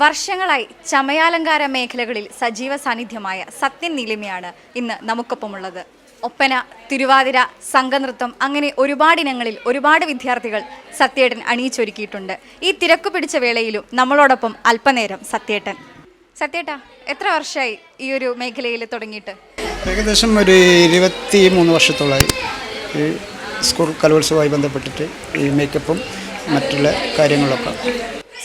വർഷങ്ങളായി ചമയാലങ്കാര മേഖലകളിൽ സജീവ സാന്നിധ്യമായ സത്യൻ നീലിമയാണ് ഇന്ന് നമുക്കൊപ്പമുള്ളത്. ഒപ്പന തിരുവാതിര സംഘനൃത്തം അങ്ങനെ ഒരുപാട് ഇനങ്ങളിൽ ഒരുപാട് വിദ്യാർത്ഥികൾ സത്യേട്ടൻ അണിയിച്ചൊരുക്കിയിട്ടുണ്ട്. ഈ തിരക്കു പിടിച്ച വേളയിലും നമ്മളോടൊപ്പം അല്പനേരം സത്യേട്ടൻ. സത്യേട്ടാ എത്ര വർഷമായി ഈ ഒരു മേഖലയിൽ തുടങ്ങിയിട്ട്? ഏകദേശം ഒരു ഇരുപത്തി മൂന്ന് വർഷത്തോളമായി ഈ സ്കൂൾ കലോത്സവമായി ബന്ധപ്പെട്ടിട്ട് ഈ മേക്കപ്പും മറ്റുള്ള കാര്യങ്ങളൊക്കെ.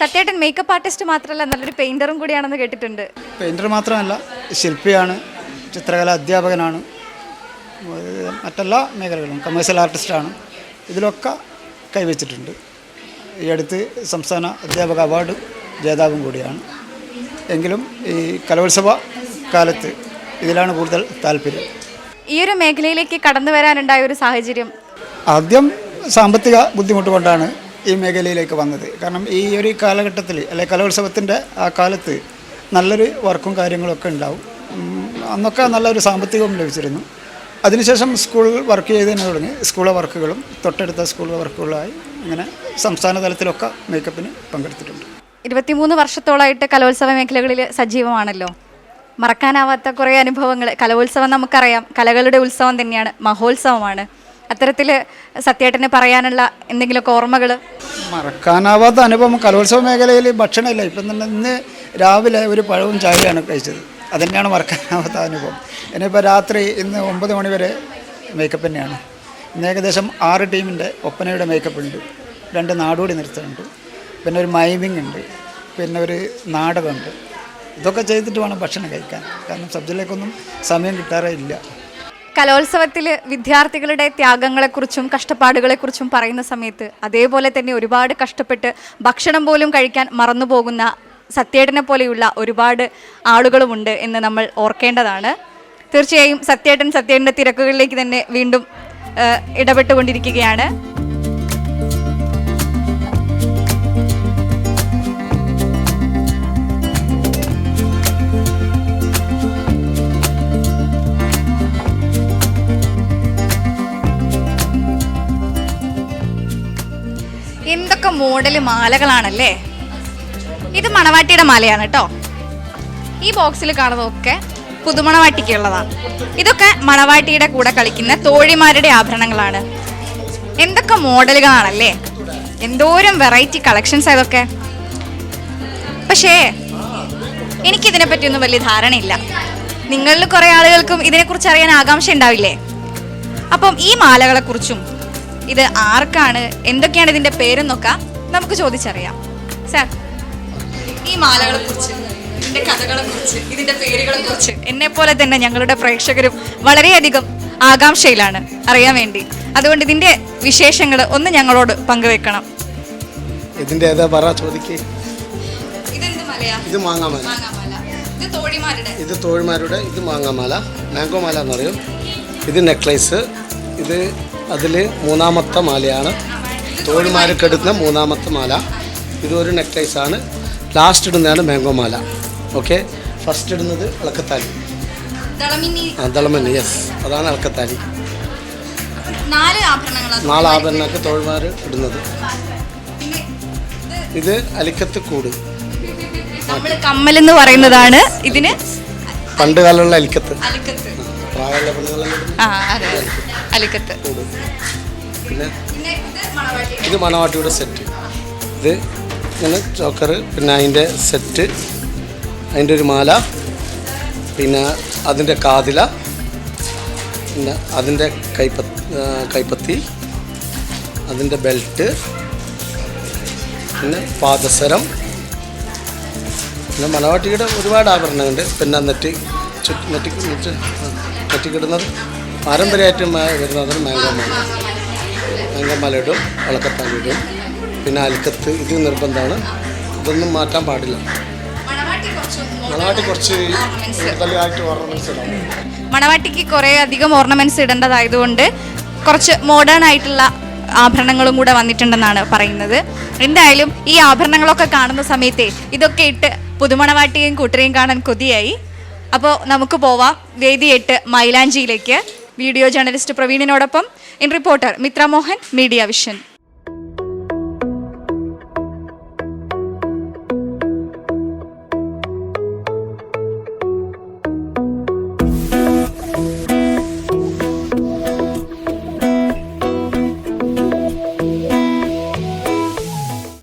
സത്യേട്ടൻ മേക്കപ്പ് ആർട്ടിസ്റ്റ് മാത്രമല്ല നല്ലൊരു പെയിന്ററും കൂടിയാണെന്ന് കേട്ടിട്ടുണ്ട്. പെയിന്റർ മാത്രമല്ല ശില്പിയാണ് ചിത്രകല അധ്യാപകനാണ് മറ്റെല്ലാ മേഖലകളും കമേഴ്സ്യൽ ആർട്ടിസ്റ്റാണ് ഇതിലൊക്കെ കൈവച്ചിട്ടുണ്ട്. ഈ അടുത്ത് സംസ്ഥാന അധ്യാപക അവാർഡ് ജേതാവും കൂടിയാണ്. എങ്കിലും ഈ കലോത്സവ കാലത്ത് ഇതിലാണ് കൂടുതൽ താല്പര്യം. ഈ ഒരു മേഖലയിലേക്ക് കടന്നു വരാനുണ്ടായ ഒരു സാഹചര്യം? ആദ്യം സാമ്പത്തിക ബുദ്ധിമുട്ട് കൊണ്ടാണ് ഈ മേഖലയിലേക്ക് വന്നത്. കാരണം ഈ ഒരു കാലഘട്ടത്തിൽ അല്ലെ കലോത്സവത്തിന്റെ ആ കാലത്ത് നല്ലൊരു വർക്കും കാര്യങ്ങളൊക്കെ ഉണ്ടാവും. അന്നൊക്കെ നല്ലൊരു സാമ്പത്തികവും ലഭിച്ചിരുന്നു. അതിനുശേഷം സ്കൂൾ വർക്ക് ചെയ്തതിന് തുടങ്ങി. സ്കൂളെ വർക്കുകളും തൊട്ടടുത്ത സ്കൂൾ വർക്കുകളായി ഇങ്ങനെ സംസ്ഥാന തലത്തിലൊക്കെ മേക്കപ്പിന് പങ്കെടുത്തിട്ടുണ്ട്. ഇരുപത്തിമൂന്ന് വർഷത്തോളമായിട്ട് കലോത്സവ മേഖലകളിൽ സജീവമാണല്ലോ. മറക്കാനാവാത്ത കുറേ അനുഭവങ്ങൾ. കലോത്സവം നമുക്കറിയാം. കലകളുടെ ഉത്സവം തന്നെയാണ്. മഹോത്സവമാണ്. അത്തരത്തിൽ സത്യേട്ടന് പറയാനുള്ള എന്തെങ്കിലുമൊക്കെ ഓർമ്മകൾ? മറക്കാനാവാത്ത അനുഭവം. കലോത്സവ മേഖലയിൽ ഭക്ഷണമില്ല. ഇപ്പം തന്നെ ഇന്ന് രാവിലെ ഒരു പഴവും ചായയാണ് കഴിച്ചത്. അതുതന്നെയാണ് മറക്കാനാവാത്ത അനുഭവം. ഇനിയിപ്പോൾ രാത്രി ഇന്ന് ഒമ്പത് മണി വരെ മേക്കപ്പ് തന്നെയാണ്. ഇന്ന് ഏകദേശം ആറ് ടീമിന്റെ ഒപ്പനയുടെ മേക്കപ്പ് ഉണ്ട്. രണ്ട് നാടോടി നൃത്തമുണ്ട്. പിന്നെ ഒരു മൈമിംഗ് ഉണ്ട്. പിന്നെ ഒരു നാടകമുണ്ട്. ഇതൊക്കെ ചെയ്തിട്ട് വേണം ഭക്ഷണം കഴിക്കാൻ. കാരണം സബ്ജക്റ്റിലേക്കൊന്നും സമയം കിട്ടാറേ ഇല്ല. കലോത്സവത്തിൽ വിദ്യാർത്ഥികളുടെ ത്യാഗങ്ങളെക്കുറിച്ചും കഷ്ടപ്പാടുകളെക്കുറിച്ചും പറയുന്ന സമയത്ത് അതേപോലെ തന്നെ ഒരുപാട് കഷ്ടപ്പെട്ട് ഭക്ഷണം പോലും കഴിക്കാൻ മറന്നുപോകുന്ന സത്യേട്ടനെ പോലെയുള്ള ഒരുപാട് ആളുകളുമുണ്ട് എന്ന് നമ്മൾ ഓർക്കേണ്ടതാണ്. തീർച്ചയായും സത്യേട്ടൻ സത്യേട്ടന്റെ തിരക്കുകളിലേക്ക് തന്നെ വീണ്ടും ഇടപെട്ടുകൊണ്ടിരിക്കുകയാണ്. എന്തൊക്കെ മോഡൽ മാലകളാണല്ലേ? ഇത് മണവാട്ടിയുടെ മാലയാണ് കേട്ടോ ഈ ബോക്സിൽ കാണുന്നതൊക്കെ പുതുമണവാട്ടിക്കുള്ളതാണ്. ഇതൊക്കെ മണവാട്ടിയുടെ കൂടെ കളിക്കുന്ന തോഴിമാരുടെ ആഭരണങ്ങളാണ്. എന്തൊക്കെ മോഡലുകളാണല്ലേ? എന്തോരം വെറൈറ്റി കളക്ഷൻസ് ഇതൊക്കെ? പക്ഷേ എനിക്കിതിനെ പറ്റിയൊന്നും വലിയ ധാരണയില്ല. നിങ്ങളിൽ കുറേ ആളുകൾക്കും ഇതിനെക്കുറിച്ച് അറിയാൻ ആകാംക്ഷ ഉണ്ടാവില്ലേ അപ്പം ഈ മാലകളെക്കുറിച്ചും ഇത് ആർക്കാണ്? എന്തൊക്കെയാണ് ഇതിന്റെ പേരെന്നൊക്കെ നമുക്ക് ചോദിച്ചറിയാം. സാർ ഈ മാലകളെ കുറിച്ച് ഇതിന്റെ കഥകളെ കുറിച്ച് ഇതിന്റെ പേരുകളെ കുറിച്ച് എന്നെ പോലെ തന്നെ ഞങ്ങളുടെ പ്രേക്ഷകരും വളരെയധികം ആകാംക്ഷയിലാണ് അറിയാൻ വേണ്ടി. അതുകൊണ്ട് ഇതിന്റെ വിശേഷങ്ങൾ ഒന്ന് ഞങ്ങളോട് പങ്കുവെക്കണം. ഇതിന്റെ ഏതാ പറ ചോദിക്ക്. ഇതെന്ത് മലയാ? ഇത് മാങ്ങാമാല. ഇത് തോഴിമാരുടെ? ഇത് മാങ്ങാമാല. മാംഗോ മാല എന്ന് പറയും ഇത് നെക്ലേസ്. ഇത് അതിൽ മൂന്നാമത്തെ മാലയാണ്. തോഴിമാർക്ക് എടുക്കുന്ന മൂന്നാമത്തെ മാല. ഇതൊരു ഒരു നെക്ലേസ് ആണ് ലാസ്റ്റ് ഇടുന്നതാണ് മാംഗോ മാല. ഓക്കെ ഫസ്റ്റ് ഇടുന്നത് ഇളക്കത്താലി ദളമിന്നി. ആ, യെസ് അതാണ് ഇളക്കത്താലി നാല് ആഭരണമൊക്കെ തോഴിമാർ ഇടുന്നത്. ഇത് അലിക്കത്ത് കൂട്. കമ്മൽ എന്ന് പറയുന്നതാണ് ഇതിന് പണ്ട് കാലമുള്ള അലിക്കത്ത്. അലിക്കത്ത്. ആ അതെ അലിക്കത്ത്. പിന്നെ ഇത് മണവാട്ടി ഇത് മണവാട്ടിയുടെ സെറ്റ് ഇത് ഇങ്ങനെ ചോക്കർ പിന്നെ അതിന്റെ സെറ്റ് അതിന്റെ ഒരു മാല പിന്നെ അതിന്റെ കാതില പിന്നെ അതിന്റെ കൈപ്പ കൈപ്പത്തി അതിന്റെ ബെൽറ്റ് പിന്നെ പാദസരം. പിന്നെ മണവാട്ടിയുടെ ഒരുപാട് ആഭരണമുണ്ട് പിന്നെ നെറ്റി ചുറ്റി നെറ്റി നെറ്റി ആ, നെറ്റിക്കിടുന്നത് പാരമ്പര്യമായിട്ട് വരുന്നത് മാംഗോ മാല. മാംഗോമാല ഇടും വളക്കത്താലി ഇടും പിന്നെ അൽക്കത്ത് ഇത് നിർബന്ധമാണ്. ഇതൊന്നും മാറ്റാൻ പാടില്ല. മണവാട്ടി കുറച്ച് കൂടുതലായിട്ട് ഓർണമെന്റ്സ് ഇടാം. മണവാട്ടിക്ക് കുറേ അധികം ഓർണമെന്റ്സ് ഇടേണ്ടതായതുകൊണ്ട് കുറച്ച് മോഡേൺ ആയിട്ടുള്ള ആഭരണങ്ങളും കൂടെ വന്നിട്ടുണ്ടെന്നാണ് പറയുന്നത്. എന്തായാലും ഈ ആഭരണങ്ങളൊക്കെ കാണുന്ന സമയത്തെ ഇതൊക്കെ ഇട്ട് പുതുമണവാട്ടിയും കൂട്ടരെയും കാണാൻ കൊതിയായി. അപ്പോൾ നമുക്ക് പോവാം. വേദി എട്ട് മൈലാഞ്ചിയിലേക്ക്. Video journalist പ്രവീണിനോടൊപ്പം. In reporter Mitra Mohan media vision.